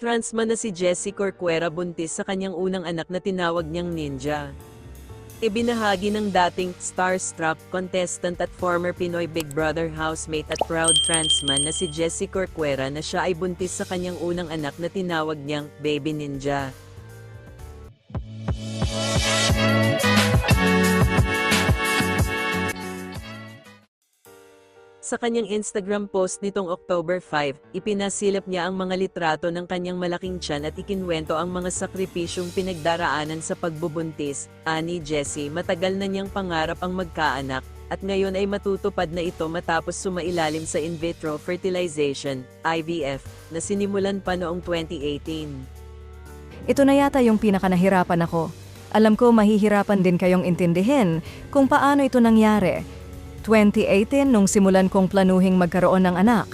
Transman na si Jessie Corcuera buntis sa kanyang unang anak na tinawag niyang Ninja. Ibinahagi ng dating starstruck contestant at former Pinoy Big Brother housemate at proud transman na si Jessie Corcuera na siya ay buntis sa kanyang unang anak na tinawag niyang Baby Ninja. Sa kanyang Instagram post nitong October 5, ipinasilap niya ang mga litrato ng kanyang malaking tiyan at ikinwento ang mga sakripisyong pinagdaraanan sa pagbubuntis. Ani Jessie, matagal na niyang pangarap ang magkaanak, at ngayon ay matutupad na ito matapos sumailalim sa in vitro fertilization, IVF, na sinimulan pa noong 2018. Ito na yata yung pinakanahirapan ako. Alam ko mahihirapan din kayong intindihin kung paano ito nangyari. 2018 nung simulan kong planuhing magkaroon ng anak.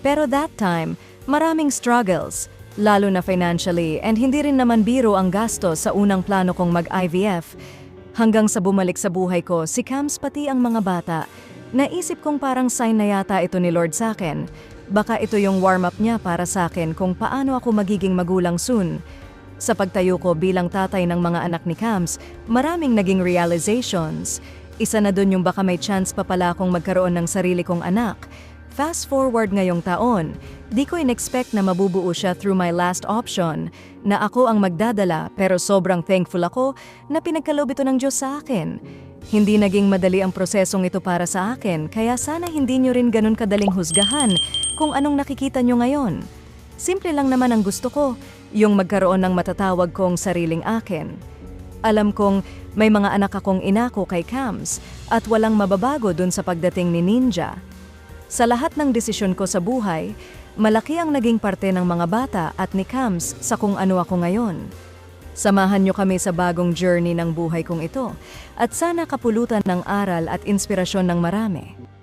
Pero that time, maraming struggles, lalo na financially and hindi rin naman biro ang gasto sa unang plano kong mag-IVF. Hanggang sa bumalik sa buhay ko, si Cams pati ang mga bata. Naisip kong parang sign na yata ito ni Lord sa akin. Baka ito yung warm-up niya para sa akin kung paano ako magiging magulang soon. Sa pagtayo ko bilang tatay ng mga anak ni Cams, maraming naging realizations. Isa na dun yung baka may chance pa pala akong magkaroon ng sarili kong anak. Fast forward ngayong taon, di ko in-expect na mabubuo siya through my last option, na ako ang magdadala pero sobrang thankful ako na pinagkaloob ito ng Diyos sa akin. Hindi naging madali ang prosesong ito para sa akin, kaya sana hindi nyo rin ganun kadaling husgahan kung anong nakikita nyo ngayon. Simple lang naman ang gusto ko, yung magkaroon ng matatawag kong sariling akin. Alam kong may mga anak akong inako kay Cams at walang mababago dun sa pagdating ni Ninja. Sa lahat ng desisyon ko sa buhay, malaki ang naging parte ng mga bata at ni Cams sa kung ano ako ngayon. Samahan niyo kami sa bagong journey ng buhay kong ito at sana kapulutan ng aral at inspirasyon ng marami.